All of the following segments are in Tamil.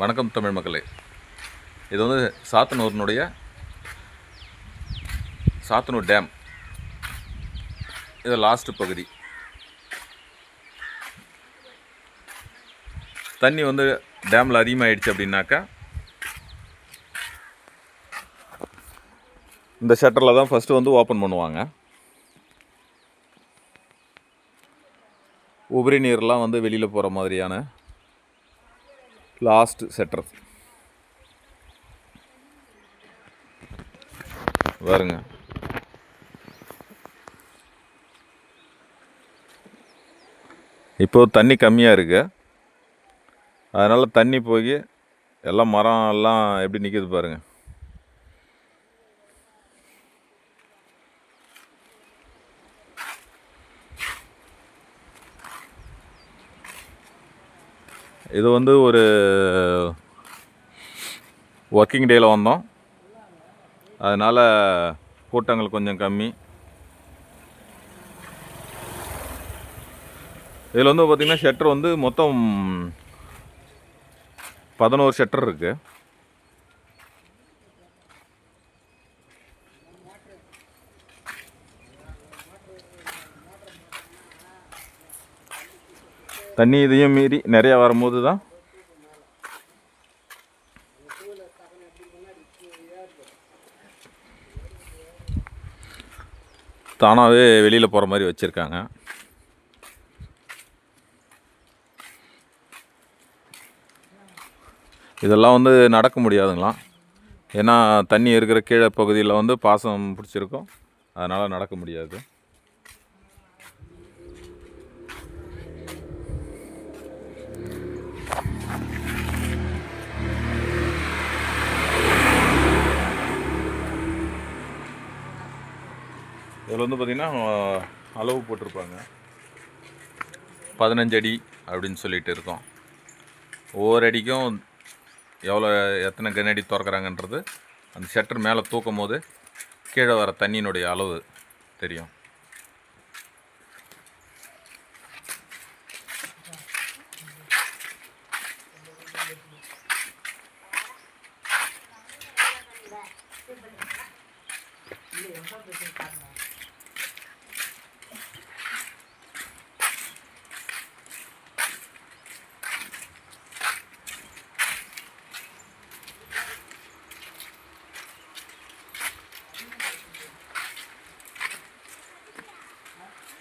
வணக்கம் தமிழ் மக்களே. இது வந்து சாத்தனூரினுடைய சாத்தனூர் டேம். இது லாஸ்ட் பகுதி. தண்ணி வந்து டேமில் அதிகமாகிடுச்சு அப்படின்னாக்கா இந்த ஷட்டரில் தான் ஃபஸ்ட்டு வந்து ஓப்பன் பண்ணுவாங்க. உபரி நீர்லாம் வந்து வெளியில் போகிற மாதிரியான லாஸ்ட் செட்டர் பாருங்க இப்போது தண்ணி கம்மியாக இருக்குது அதனால் தண்ணி போய் எல்லாம் மரம் எல்லாம் எப்படி நிற்கிது பாருங்கள் இது வந்து ஒரு ஒர்க்கிங் டேயில் வந்தோம். அதனால் கூட்டங்கள் கொஞ்சம் கம்மி. இதில் வந்து பார்த்திங்கன்னா ஷட்டர் வந்து மொத்தம் பதினோரு ஷட்டர் இருக்குது தண்ணி இதையும் மீறி நிறையா வரும்போது தான் தானாகவே வெளியில் போகிற மாதிரி வச்சுருக்காங்க. இதெல்லாம் வந்து நடக்க முடியாதுங்களாம். ஏன்னா தண்ணி இருக்கிற கீழே பகுதியில் வந்து பாசம் பிடிச்சிருக்கும். அதனால் நடக்க முடியாது. இதில் வந்து பார்த்திங்கன்னா அளவு போட்டிருப்பாங்க. பதினஞ்சு அடி அப்படின்னு சொல்லிட்டு இருக்கோம். ஒவ்வொரு அடிக்கும் எவ்வளோ எத்தனை கனடி திறக்கிறாங்கன்றது அந்த ஷட்டர் மேலே தூக்கும் போது கீழே வர தண்ணியினுடைய அளவு தெரியும்.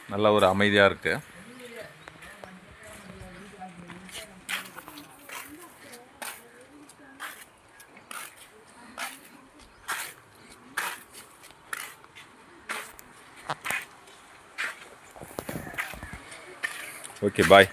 நல்ல ஒரு அமைதியாக இருக்குது ஓகே பாய்